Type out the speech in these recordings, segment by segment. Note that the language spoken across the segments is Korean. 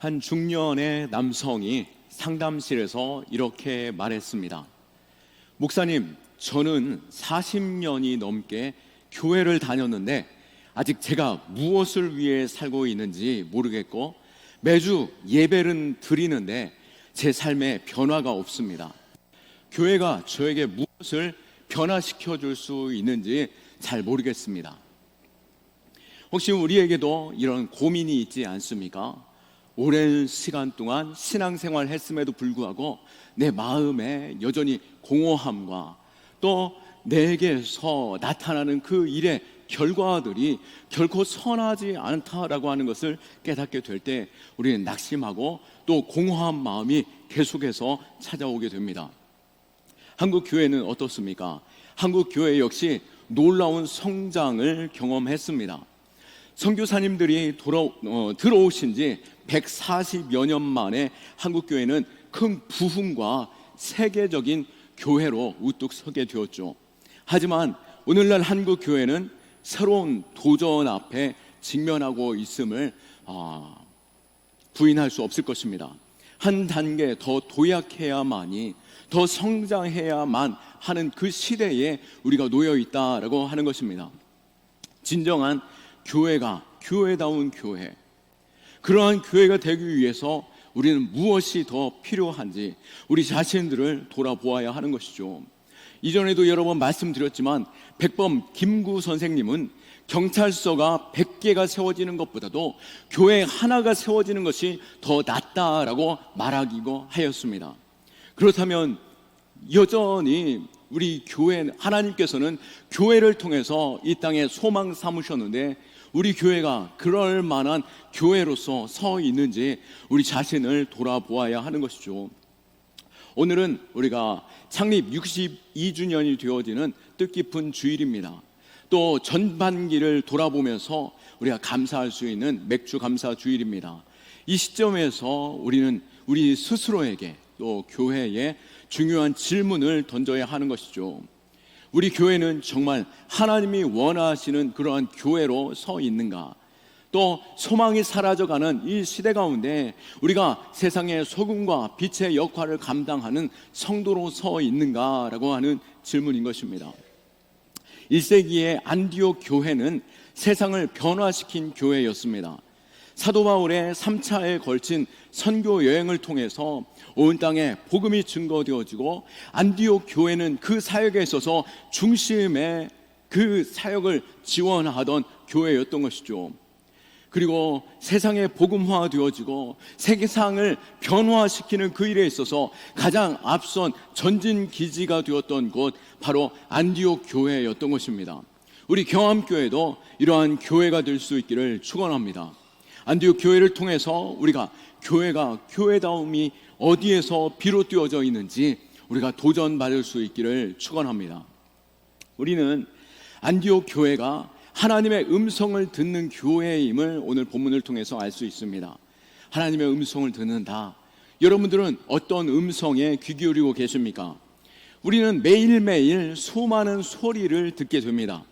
한 중년의 남성이 상담실에서 이렇게 말했습니다. 목사님, 저는 40년이 넘게 교회를 다녔는데 아직 제가 무엇을 위해 살고 있는지 모르겠고 매주 예배는 드리는데 제 삶에 변화가 없습니다. 교회가 저에게 무엇을 변화시켜 줄 수 있는지 잘 모르겠습니다. 혹시 우리에게도 이런 고민이 있지 않습니까? 오랜 시간 동안 신앙생활 했음에도 불구하고 내 마음에 여전히 공허함과 또 내게서 나타나는 그 일의 결과들이 결코 선하지 않다라고 하는 것을 깨닫게 될 때 우리는 낙심하고 또 공허한 마음이 계속해서 찾아오게 됩니다. 한국 교회는 어떻습니까? 한국 교회 역시 놀라운 성장을 경험했습니다. 선교사님들이 돌아, 어, 들어오신 지 140여 년 만에 한국 교회는 큰 부흥과 세계적인 교회로 우뚝 서게 되었죠. 하지만 오늘날 한국 교회는 새로운 도전 앞에 직면하고 있음을 아, 부인할 수 없을 것입니다. 한 단계 더 도약해야만이 더 성장해야만 하는 그 시대에 우리가 놓여 있다라고 하는 것입니다. 진정한 교회가 교회다운 교회. 그러한 교회가 되기 위해서 우리는 무엇이 더 필요한지 우리 자신들을 돌아보아야 하는 것이죠. 이전에도 여러 번 말씀드렸지만 백범 김구 선생님은 경찰서가 100개가 세워지는 것보다도 교회 하나가 세워지는 것이 더 낫다라고 말하기고 하였습니다. 그렇다면 여전히 우리 교회 하나님께서는 교회를 통해서 이 땅에 소망 삼으셨는데 우리 교회가 그럴 만한 교회로서 서 있는지 우리 자신을 돌아보아야 하는 것이죠. 오늘은 우리가 창립 62주년이 되어지는 뜻깊은 주일입니다. 또 전반기를 돌아보면서 우리가 감사할 수 있는 맥주 감사 주일입니다. 이 시점에서 우리는 우리 스스로에게 또 교회에 중요한 질문을 던져야 하는 것이죠. 우리 교회는 정말 하나님이 원하시는 그러한 교회로 서 있는가? 또 소망이 사라져가는 이 시대 가운데 우리가 세상의 소금과 빛의 역할을 감당하는 성도로 서 있는가라고 하는 질문인 것입니다. 1세기의 안디옥 교회는 세상을 변화시킨 교회였습니다. 사도 바울의 3차에 걸친 선교 여행을 통해서 온 땅에 복음이 증거되어지고 안디옥 교회는 그 사역에 있어서 중심에 그 사역을 지원하던 교회였던 것이죠. 그리고 세상에 복음화 되어지고 세계상을 변화시키는 그 일에 있어서 가장 앞선 전진 기지가 되었던 곳 바로 안디옥 교회였던 것입니다. 우리 경암교회도 이러한 교회가 될 수 있기를 축원합니다. 안디옥 교회를 통해서 우리가 교회가 교회다움이 어디에서 비롯되어져 있는지 우리가 도전받을 수 있기를 축원합니다. 우리는 안디옥 교회가 하나님의 음성을 듣는 교회임을 오늘 본문을 통해서 알 수 있습니다. 하나님의 음성을 듣는다. 여러분들은 어떤 음성에 귀 기울이고 계십니까? 우리는 매일매일 수많은 소리를 듣게 됩니다.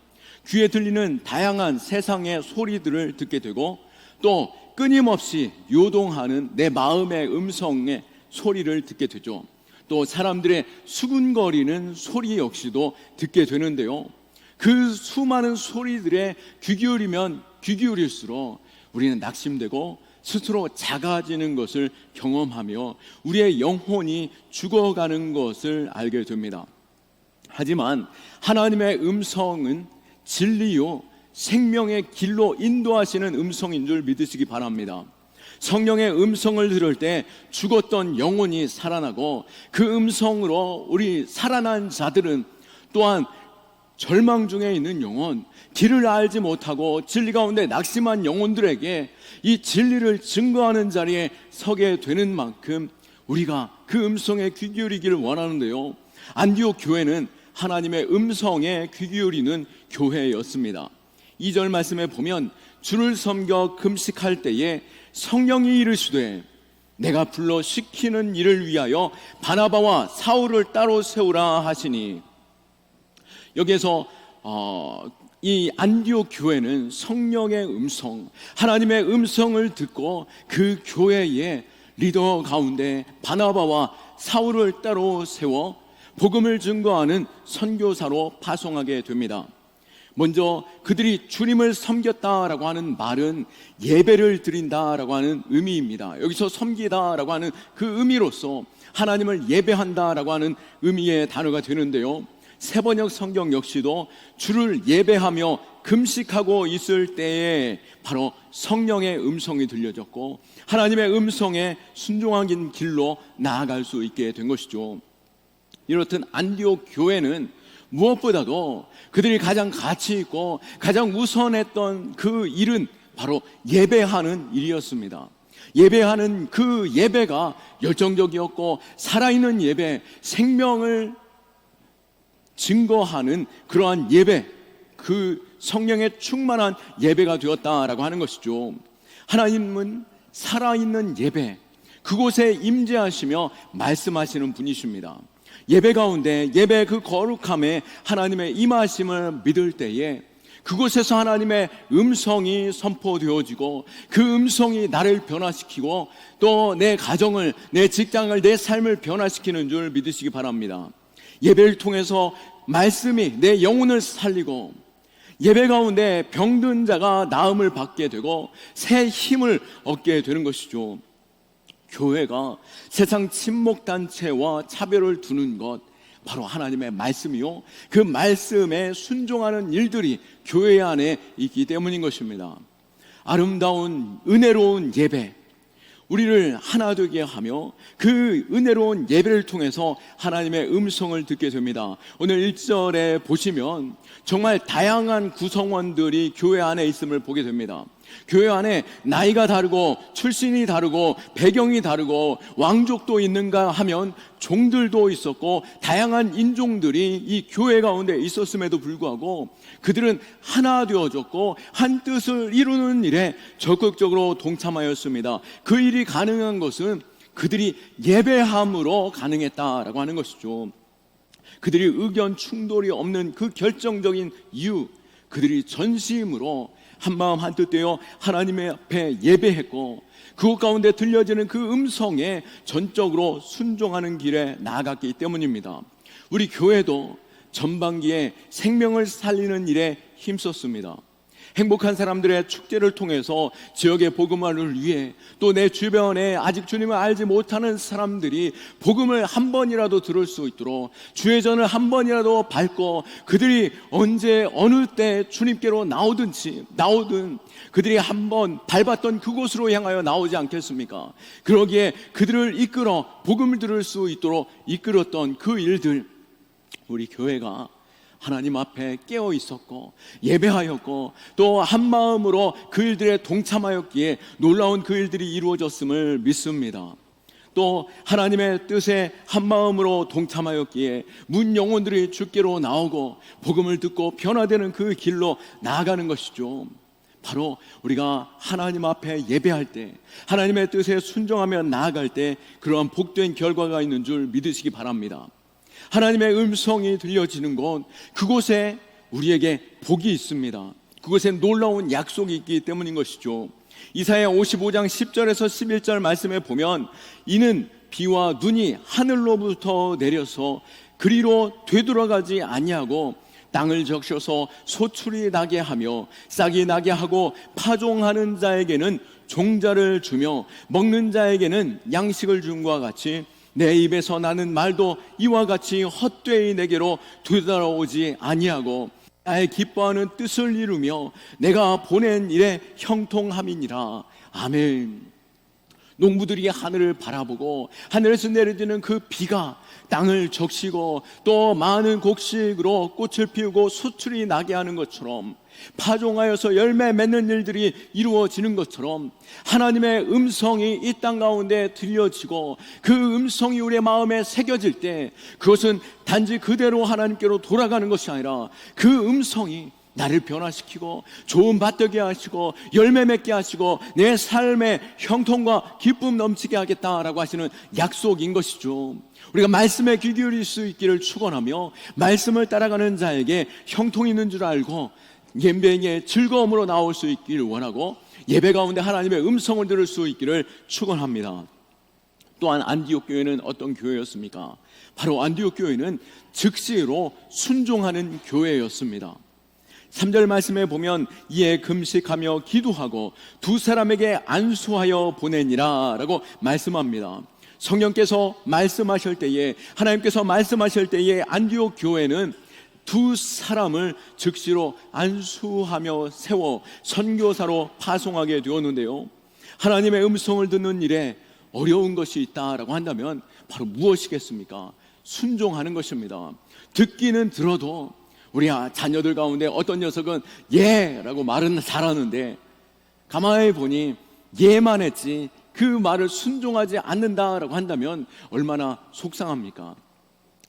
귀에 들리는 다양한 세상의 소리들을 듣게 되고 또 끊임없이 요동하는 내 마음의 음성의 소리를 듣게 되죠. 또 사람들의 수군거리는 소리 역시도 듣게 되는데요. 그 수많은 소리들에 귀 기울이면 귀 기울일수록 우리는 낙심되고 스스로 작아지는 것을 경험하며 우리의 영혼이 죽어가는 것을 알게 됩니다. 하지만 하나님의 음성은 진리요 생명의 길로 인도하시는 음성인 줄 믿으시기 바랍니다. 성령의 음성을 들을 때 죽었던 영혼이 살아나고 그 음성으로 우리 살아난 자들은 또한 절망 중에 있는 영혼, 길을 알지 못하고 진리 가운데 낙심한 영혼들에게 이 진리를 증거하는 자리에 서게 되는 만큼 우리가 그 음성에 귀 기울이기를 원하는데요. 안디옥 교회는 하나님의 음성에 귀 기울이는 교회였습니다. 2절 말씀에 보면 주를 섬겨 금식할 때에 성령이 이르시되 내가 불러 시키는 일을 위하여 바나바와 사울을 따로 세우라 하시니 여기에서 어, 이 안디옥 교회는 성령의 음성, 하나님의 음성을 듣고 그 교회의 리더 가운데 바나바와 사울을 따로 세워 복음을 증거하는 선교사로 파송하게 됩니다. 먼저 그들이 주님을 섬겼다라고 하는 말은 예배를 드린다라고 하는 의미입니다. 여기서 섬기다라고 하는 그 의미로서 하나님을 예배한다라고 하는 의미의 단어가 되는데요. 세번역 성경 역시도 주를 예배하며 금식하고 있을 때에 바로 성령의 음성이 들려졌고 하나님의 음성에 순종하긴 길로 나아갈 수 있게 된 것이죠. 이렇듯 안디옥 교회는 무엇보다도 그들이 가장 가치 있고 가장 우선했던 그 일은 바로 예배하는 일이었습니다. 예배하는 그 예배가 열정적이었고 살아있는 예배, 생명을 증거하는 그러한 예배, 그 성령의 충만한 예배가 되었다라고 하는 것이죠. 하나님은 살아있는 예배, 그곳에 임재하시며 말씀하시는 분이십니다. 예배 가운데 예배 그 거룩함에 하나님의 임하심을 믿을 때에 그곳에서 하나님의 음성이 선포되어지고 그 음성이 나를 변화시키고 또 내 가정을, 내 직장을, 내 삶을 변화시키는 줄 믿으시기 바랍니다. 예배를 통해서 말씀이 내 영혼을 살리고 예배 가운데 병든 자가 나음을 받게 되고 새 힘을 얻게 되는 것이죠. 교회가 세상 친목단체와 차별을 두는 것 바로 하나님의 말씀이요. 그 말씀에 순종하는 일들이 교회 안에 있기 때문인 것입니다. 아름다운 은혜로운 예배, 우리를 하나 되게 하며 그 은혜로운 예배를 통해서 하나님의 음성을 듣게 됩니다. 오늘 1절에 보시면 정말 다양한 구성원들이 교회 안에 있음을 보게 됩니다. 교회 안에 나이가 다르고 출신이 다르고 배경이 다르고 왕족도 있는가 하면 종들도 있었고 다양한 인종들이 이 교회 가운데 있었음에도 불구하고 그들은 하나 되어졌고 한 뜻을 이루는 일에 적극적으로 동참하였습니다. 그 일이 가능한 것은 그들이 예배함으로 가능했다라고 하는 것이죠. 그들이 의견 충돌이 없는 그 결정적인 이유, 그들이 전심으로 한마음 한뜻 되어 하나님의 앞에 예배했고 그곳 가운데 들려지는 그 음성에 전적으로 순종하는 길에 나아갔기 때문입니다. 우리 교회도 전반기에 생명을 살리는 일에 힘썼습니다. 행복한 사람들의 축제를 통해서 지역의 복음화를 위해 또 내 주변에 아직 주님을 알지 못하는 사람들이 복음을 한 번이라도 들을 수 있도록 주의 전을 한 번이라도 밟고 그들이 언제 어느 때 주님께로 나오든지 나오든 그들이 한 번 밟았던 그곳으로 향하여 나오지 않겠습니까? 그러기에 그들을 이끌어 복음을 들을 수 있도록 이끌었던 그 일들 우리 교회가 하나님 앞에 깨어 있었고 예배하였고 또 한 마음으로 그 일들에 동참하였기에 놀라운 그 일들이 이루어졌음을 믿습니다. 또 하나님의 뜻에 한 마음으로 동참하였기에 문 영혼들이 주께로 나오고 복음을 듣고 변화되는 그 길로 나아가는 것이죠. 바로 우리가 하나님 앞에 예배할 때 하나님의 뜻에 순종하며 나아갈 때 그러한 복된 결과가 있는 줄 믿으시기 바랍니다. 하나님의 음성이 들려지는 곳, 그곳에 우리에게 복이 있습니다. 그곳에 놀라운 약속이 있기 때문인 것이죠. 이사야 55장 10절에서 11절 말씀에 보면 이는 비와 눈이 하늘로부터 내려서 그리로 되돌아가지 아니하고 땅을 적셔서 소출이 나게 하며 싹이 나게 하고 파종하는 자에게는 종자를 주며 먹는 자에게는 양식을 줌과 같이 내 입에서 나는 말도 이와 같이 헛되이 내게로 되돌아오지 아니하고 나의 기뻐하는 뜻을 이루며 내가 보낸 일에 형통함이니라. 아멘. 농부들이 하늘을 바라보고 하늘에서 내려지는 그 비가 땅을 적시고 또 많은 곡식으로 꽃을 피우고 수출이 나게 하는 것처럼 파종하여서 열매 맺는 일들이 이루어지는 것처럼 하나님의 음성이 이 땅 가운데 들려지고 그 음성이 우리의 마음에 새겨질 때 그것은 단지 그대로 하나님께로 돌아가는 것이 아니라 그 음성이 나를 변화시키고 좋은 밭되게 하시고 열매 맺게 하시고 내 삶의 형통과 기쁨 넘치게 하겠다라고 하시는 약속인 것이죠. 우리가 말씀에 귀 기울일 수 있기를 축원하며 말씀을 따라가는 자에게 형통이 있는 줄 알고 예배의 즐거움으로 나올 수 있기를 원하고 예배 가운데 하나님의 음성을 들을 수 있기를 축원합니다. 또한 안디옥 교회는 어떤 교회였습니까? 바로 안디옥 교회는 즉시로 순종하는 교회였습니다. 3절 말씀에 보면 이에 금식하며 기도하고 두 사람에게 안수하여 보내니라 라고 말씀합니다. 성령께서 말씀하실 때에 하나님께서 말씀하실 때에 안디옥 교회는 두 사람을 즉시로 안수하며 세워 선교사로 파송하게 되었는데요. 하나님의 음성을 듣는 일에 어려운 것이 있다라고 한다면 바로 무엇이겠습니까? 순종하는 것입니다. 듣기는 들어도 우리 아, 자녀들 가운데 어떤 녀석은 예 라고 말은 잘하는데 가만히 보니 예만 했지 그 말을 순종하지 않는다라고 한다면 얼마나 속상합니까?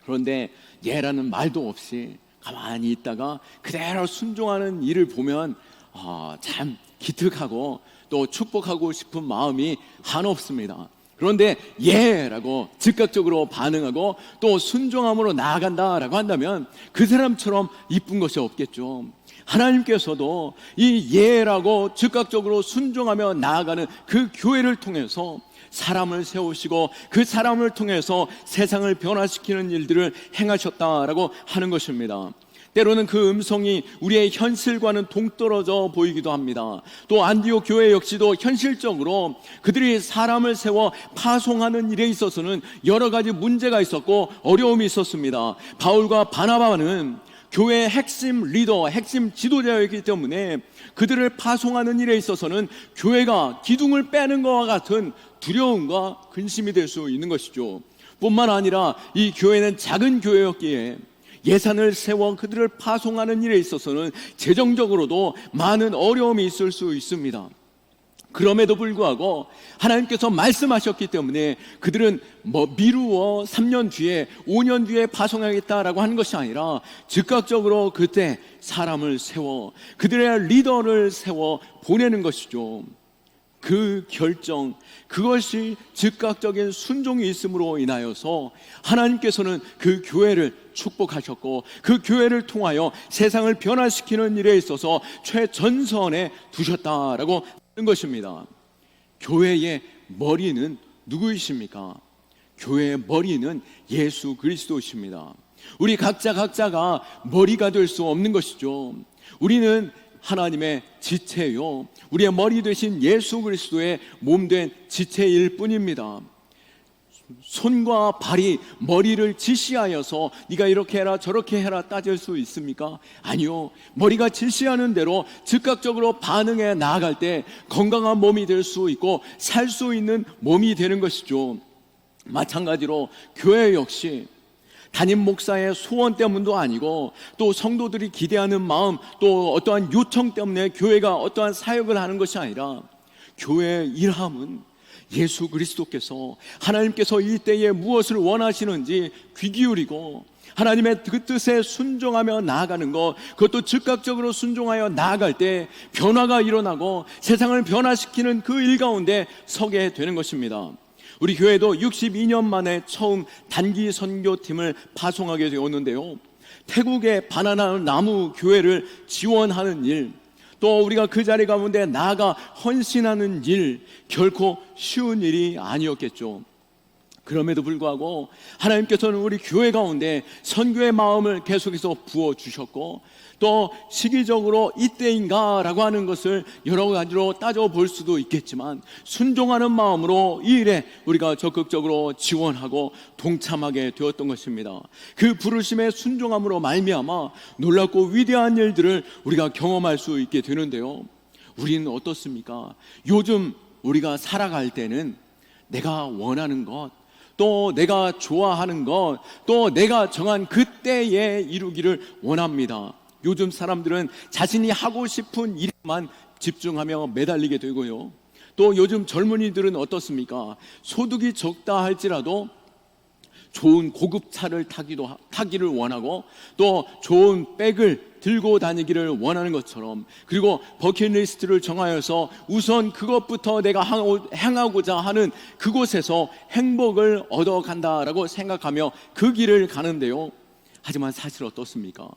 그런데 예라는 말도 없이 가만히 있다가 그대로 순종하는 일을 보면 아, 참 기특하고 또 축복하고 싶은 마음이 한없습니다. 그런데 예라고 즉각적으로 반응하고 또 순종함으로 나아간다라고 한다면 그 사람처럼 이쁜 것이 없겠죠. 하나님께서도 이 예라고 즉각적으로 순종하며 나아가는 그 교회를 통해서 사람을 세우시고 그 사람을 통해서 세상을 변화시키는 일들을 행하셨다라고 하는 것입니다. 때로는 그 음성이 우리의 현실과는 동떨어져 보이기도 합니다. 또 안디옥 교회 역시도 현실적으로 그들이 사람을 세워 파송하는 일에 있어서는 여러 가지 문제가 있었고 어려움이 있었습니다. 바울과 바나바는 교회의 핵심 리더, 핵심 지도자였기 때문에 그들을 파송하는 일에 있어서는 교회가 기둥을 빼는 것과 같은 두려움과 근심이 될 수 있는 것이죠. 뿐만 아니라 이 교회는 작은 교회였기에 예산을 세워 그들을 파송하는 일에 있어서는 재정적으로도 많은 어려움이 있을 수 있습니다. 그럼에도 불구하고 하나님께서 말씀하셨기 때문에 그들은 뭐 미루어 3년 뒤에 5년 뒤에 파송하겠다라고 하는 것이 아니라 즉각적으로 그때 사람을 세워 그들의 리더를 세워 보내는 것이죠. 그 결정, 그것이 즉각적인 순종이 있음으로 인하여서 하나님께서는 그 교회를 축복하셨고 그 교회를 통하여 세상을 변화시키는 일에 있어서 최전선에 두셨다라고 것입니다. 교회의 머리는 누구이십니까? 교회의 머리는 예수 그리스도이십니다. 우리 각자 각자가 머리가 될 수 없는 것이죠. 우리는 하나님의 지체요. 우리의 머리 되신 예수 그리스도의 몸 된 지체일 뿐입니다. 손과 발이 머리를 지시하여서 네가 이렇게 해라 저렇게 해라 따질 수 있습니까? 아니요. 머리가 지시하는 대로 즉각적으로 반응해 나아갈 때 건강한 몸이 될 수 있고 살 수 있는 몸이 되는 것이죠. 마찬가지로 교회 역시 담임 목사의 소원 때문도 아니고 또 성도들이 기대하는 마음 또 어떠한 요청 때문에 교회가 어떠한 사역을 하는 것이 아니라 교회의 일함은 예수 그리스도께서 하나님께서 이 때에 무엇을 원하시는지 귀 기울이고 하나님의 그 뜻에 순종하며 나아가는 것 그것도 즉각적으로 순종하여 나아갈 때 변화가 일어나고 세상을 변화시키는 그 일 가운데 서게 되는 것입니다. 우리 교회도 62년 만에 처음 단기 선교팀을 파송하게 되었는데요. 태국의 바나나 나무 교회를 지원하는 일, 또 우리가 그 자리 가운데 나아가 헌신하는 일, 결코 쉬운 일이 아니었겠죠. 그럼에도 불구하고 하나님께서는 우리 교회 가운데 선교의 마음을 계속해서 부어 주셨고 또 시기적으로 이때인가 라고 하는 것을 여러 가지로 따져 볼 수도 있겠지만 순종하는 마음으로 이 일에 우리가 적극적으로 지원하고 동참하게 되었던 것입니다. 그 부르심의 순종함으로 말미암아 놀랍고 위대한 일들을 우리가 경험할 수 있게 되는데요. 우리는 어떻습니까? 요즘 우리가 살아갈 때는 내가 원하는 것, 또 내가 좋아하는 것, 또 내가 정한 그때에 이루기를 원합니다. 요즘 사람들은 자신이 하고 싶은 일만 집중하며 매달리게 되고요. 또 요즘 젊은이들은 어떻습니까? 소득이 적다 할지라도 좋은 고급 차를 타기도 하- 타기를 원하고 또 좋은 백을 들고 다니기를 원하는 것처럼 그리고 버킷리스트를 정하여서 우선 그것부터 내가 향하고자 하는 그곳에서 행복을 얻어 간다라고 생각하며 그 길을 가는데요. 하지만 사실 어떻습니까?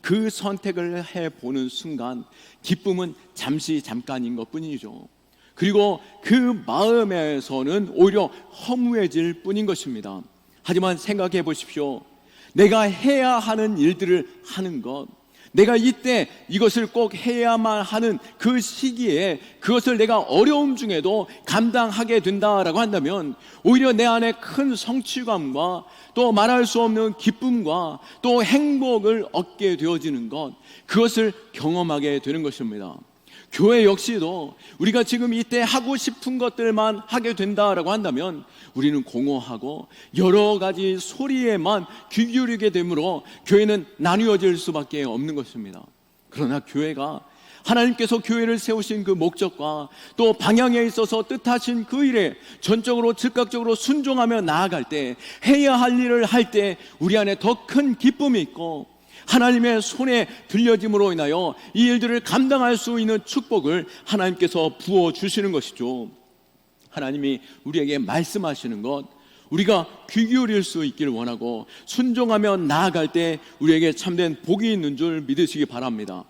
그 선택을 해 보는 순간 기쁨은 잠시 잠깐인 것 뿐이죠. 그리고 그 마음에서는 오히려 허무해질 뿐인 것입니다. 하지만 생각해 보십시오. 내가 해야 하는 일들을 하는 것, 내가 이때 이것을 꼭 해야만 하는 그 시기에 그것을 내가 어려움 중에도 감당하게 된다라고 한다면 오히려 내 안에 큰 성취감과 또 말할 수 없는 기쁨과 또 행복을 얻게 되어지는 것, 그것을 경험하게 되는 것입니다. 교회 역시도 우리가 지금 이때 하고 싶은 것들만 하게 된다라고 한다면 우리는 공허하고 여러 가지 소리에만 귀 기울이게 되므로 교회는 나뉘어질 수밖에 없는 것입니다. 그러나 교회가 하나님께서 교회를 세우신 그 목적과 또 방향에 있어서 뜻하신 그 일에 전적으로 즉각적으로 순종하며 나아갈 때 해야 할 일을 할 때 우리 안에 더 큰 기쁨이 있고 하나님의 손에 들려짐으로 인하여 이 일들을 감당할 수 있는 축복을 하나님께서 부어 주시는 것이죠. 하나님이 우리에게 말씀하시는 것 우리가 귀 기울일 수 있기를 원하고 순종하며 나아갈 때 우리에게 참된 복이 있는 줄 믿으시기 바랍니다.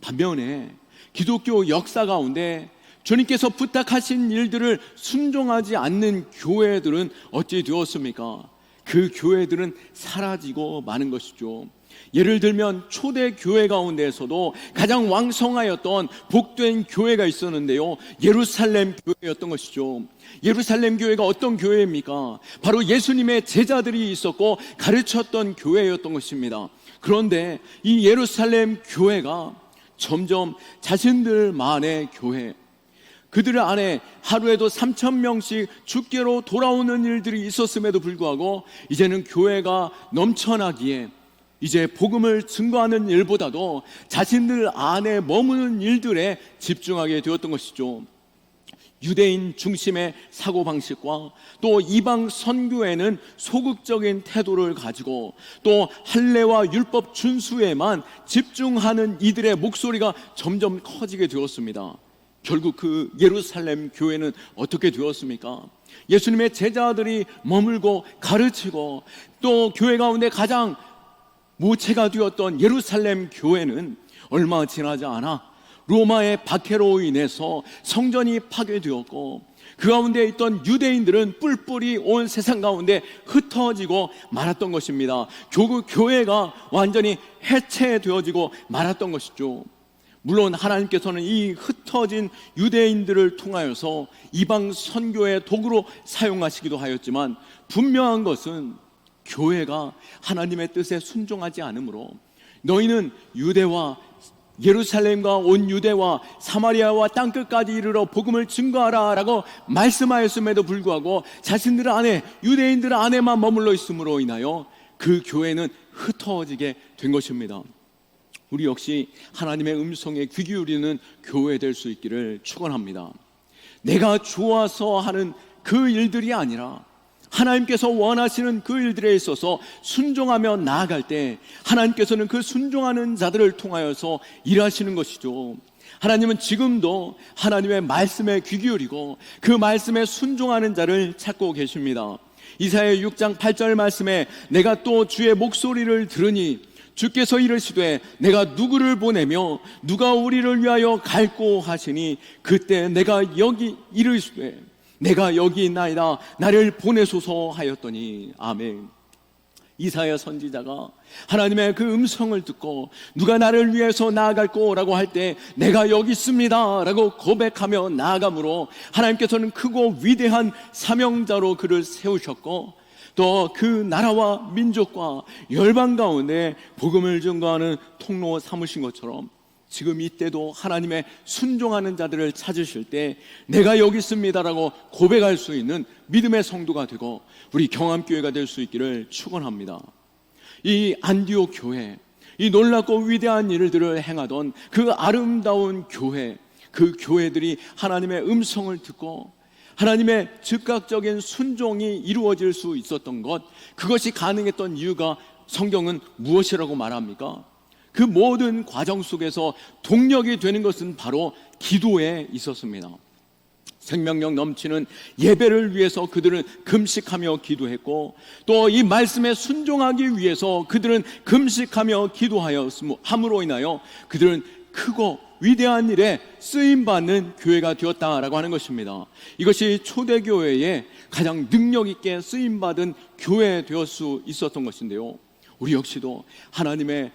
반면에 기독교 역사 가운데 주님께서 부탁하신 일들을 순종하지 않는 교회들은 어찌 되었습니까? 그 교회들은 사라지고 마는 것이죠. 예를 들면 초대 교회 가운데에서도 가장 왕성하였던 복된 교회가 있었는데요. 예루살렘 교회였던 것이죠. 예루살렘 교회가 어떤 교회입니까? 바로 예수님의 제자들이 있었고 가르쳤던 교회였던 것입니다. 그런데 이 예루살렘 교회가 점점 자신들만의 교회, 그들 안에 하루에도 3천 명씩 죽게로 돌아오는 일들이 있었음에도 불구하고 이제는 교회가 넘쳐나기에 이제 복음을 증거하는 일보다도 자신들 안에 머무는 일들에 집중하게 되었던 것이죠. 유대인 중심의 사고방식과 또 이방 선교에는 소극적인 태도를 가지고 또 할례와 율법 준수에만 집중하는 이들의 목소리가 점점 커지게 되었습니다. 결국 그 예루살렘 교회는 어떻게 되었습니까? 예수님의 제자들이 머물고 가르치고 또 교회 가운데 가장 모체가 되었던 예루살렘 교회는 얼마 지나지 않아 로마의 박해로 인해서 성전이 파괴되었고 그 가운데 있던 유대인들은 뿔뿔이 온 세상 가운데 흩어지고 말았던 것입니다. 결국 교회가 완전히 해체되어지고 말았던 것이죠. 물론 하나님께서는 이 흩어진 유대인들을 통하여서 이방 선교의 도구로 사용하시기도 하였지만 분명한 것은 교회가 하나님의 뜻에 순종하지 않으므로 너희는 유대와 예루살렘과 온 유대와 사마리아와 땅 끝까지 이르러 복음을 증거하라라고 말씀하였음에도 불구하고 자신들 안에 유대인들 안에만 머물러 있음으로 인하여 그 교회는 흩어지게 된 것입니다. 우리 역시 하나님의 음성에 귀 기울이는 교회 될 수 있기를 축원합니다. 내가 좋아서 하는 그 일들이 아니라 하나님께서 원하시는 그 일들에 있어서 순종하며 나아갈 때 하나님께서는 그 순종하는 자들을 통하여서 일하시는 것이죠. 하나님은 지금도 하나님의 말씀에 귀 기울이고 그 말씀에 순종하는 자를 찾고 계십니다. 이사야 6장 8절 말씀에 내가 또 주의 목소리를 들으니 주께서 이르시되 내가 누구를 보내며 누가 우리를 위하여 갈고 하시니 그때 내가 여기 이르시되 내가 여기 있나이다. 나를 보내소서 하였더니 아멘. 이사야 선지자가 하나님의 그 음성을 듣고 누가 나를 위해서 나아갈 거라고 할 때 내가 여기 있습니다 라고 고백하며 나아가므로 하나님께서는 크고 위대한 사명자로 그를 세우셨고 또 그 나라와 민족과 열방 가운데 복음을 증거하는 통로 삼으신 것처럼 지금 이때도 하나님의 순종하는 자들을 찾으실 때 내가 여기 있습니다라고 고백할 수 있는 믿음의 성도가 되고 우리 경암교회가 될 수 있기를 축원합니다. 이 안디옥 교회, 이 놀랍고 위대한 일들을 행하던 그 아름다운 교회, 그 교회들이 하나님의 음성을 듣고 하나님의 즉각적인 순종이 이루어질 수 있었던 것, 그것이 가능했던 이유가 성경은 무엇이라고 말합니까? 그 모든 과정 속에서 동력이 되는 것은 바로 기도에 있었습니다. 생명력 넘치는 예배를 위해서 그들은 금식하며 기도했고 또 이 말씀에 순종하기 위해서 그들은 금식하며 기도하였음으로 인하여 그들은 크고 위대한 일에 쓰임 받는 교회가 되었다라고 하는 것입니다. 이것이 초대 교회의 가장 능력 있게 쓰임 받은 교회 되었 수 있었던 것인데요. 우리 역시도 하나님의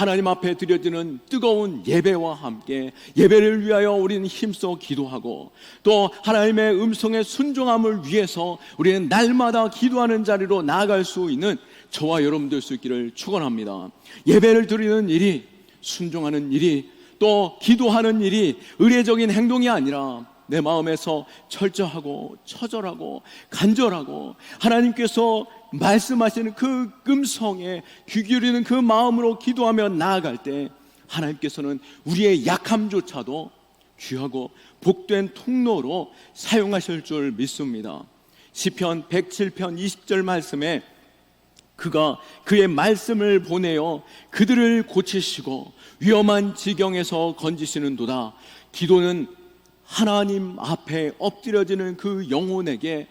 하나님 앞에 드려지는 뜨거운 예배와 함께 예배를 위하여 우리는 힘써 기도하고 또 하나님의 음성에 순종함을 위해서 우리는 날마다 기도하는 자리로 나아갈 수 있는 저와 여러분들 수 있기를 축원합니다. 예배를 드리는 일이 순종하는 일이 또 기도하는 일이 의례적인 행동이 아니라 내 마음에서 철저하고 처절하고 간절하고 하나님께서 말씀하시는 그 음성에 귀 기울이는 그 마음으로 기도하며 나아갈 때 하나님께서는 우리의 약함조차도 귀하고 복된 통로로 사용하실 줄 믿습니다. 시편 107편 20절 말씀에 그가 그의 말씀을 보내어 그들을 고치시고 위험한 지경에서 건지시는도다. 기도는 하나님 앞에 엎드려지는 그 영혼에게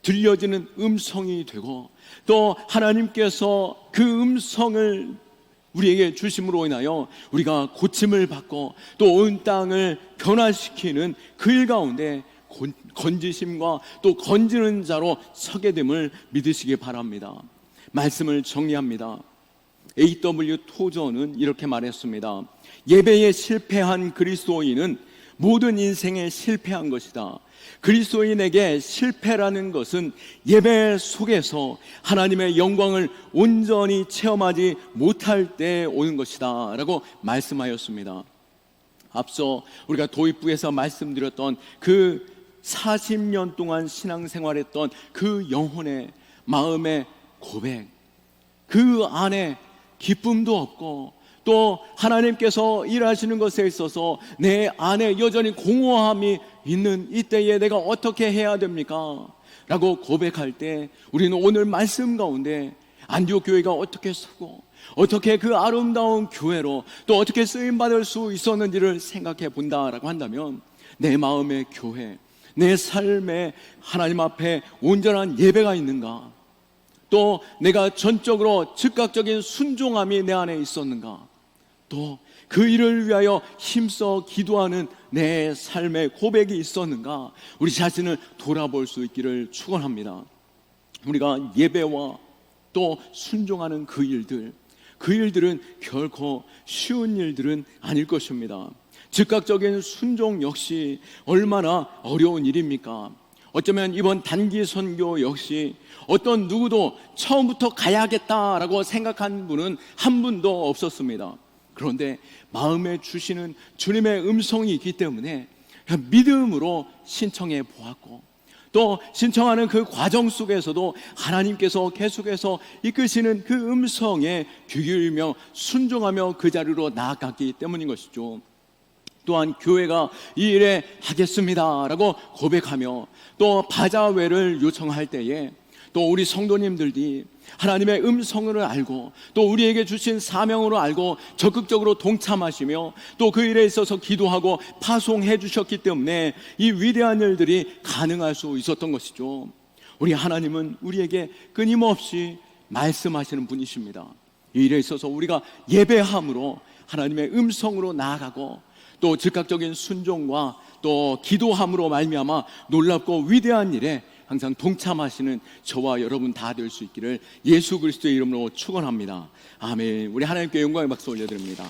들려지는 음성이 되고 또 하나님께서 그 음성을 우리에게 주심으로 인하여 우리가 고침을 받고 또 온 땅을 변화시키는 그 일 가운데 곤- 건지심과 또 건지는 자로 서게 됨을 믿으시기 바랍니다. 말씀을 정리합니다. A.W. 토저는 이렇게 말했습니다. 예배에 실패한 그리스도인은 모든 인생에 실패한 것이다. 그리스도인에게 실패라는 것은 예배 속에서 하나님의 영광을 온전히 체험하지 못할 때 오는 것이다. 라고 말씀하였습니다. 앞서 우리가 도입부에서 말씀드렸던 그 40년 동안 신앙생활했던 그 영혼의 마음의 고백, 그 안에 기쁨도 없고 또 하나님께서 일하시는 것에 있어서 내 안에 여전히 공허함이 있는 이때에 내가 어떻게 해야 됩니까? 라고 고백할 때 우리는 오늘 말씀 가운데 안디옥 교회가 어떻게 서고 어떻게 그 아름다운 교회로 또 어떻게 쓰임 받을 수 있었는지를 생각해 본다라고 한다면 내 마음의 교회, 내 삶에 하나님 앞에 온전한 예배가 있는가? 또 내가 전적으로 즉각적인 순종함이 내 안에 있었는가? 또 그 일을 위하여 힘써 기도하는 내 삶의 고백이 있었는가? 우리 자신을 돌아볼 수 있기를 축원합니다. 우리가 예배와 또 순종하는 그 일들, 그 일들은 결코 쉬운 일들은 아닐 것입니다. 즉각적인 순종 역시 얼마나 어려운 일입니까? 어쩌면 이번 단기 선교 역시 어떤 누구도 처음부터 가야겠다라고 생각한 분은 한 분도 없었습니다. 그런데 마음에 주시는 주님의 음성이 있기 때문에 믿음으로 신청해 보았고 또 신청하는 그 과정 속에서도 하나님께서 계속해서 이끄시는 그 음성에 귀 기울이며 순종하며 그 자리로 나아갔기 때문인 것이죠. 또한 교회가 이 일에 하겠습니다라고 고백하며 또 바자회를 요청할 때에 또 우리 성도님들이 하나님의 음성을 알고 또 우리에게 주신 사명으로 알고 적극적으로 동참하시며 또 그 일에 있어서 기도하고 파송해 주셨기 때문에 이 위대한 일들이 가능할 수 있었던 것이죠. 우리 하나님은 우리에게 끊임없이 말씀하시는 분이십니다. 이 일에 있어서 우리가 예배함으로 하나님의 음성으로 나아가고 또 즉각적인 순종과 또 기도함으로 말미암아 놀랍고 위대한 일에 항상 동참하시는 저와 여러분 다 될 수 있기를 예수 그리스도의 이름으로 축원합니다. 아멘. 우리 하나님께 영광의 박수 올려드립니다.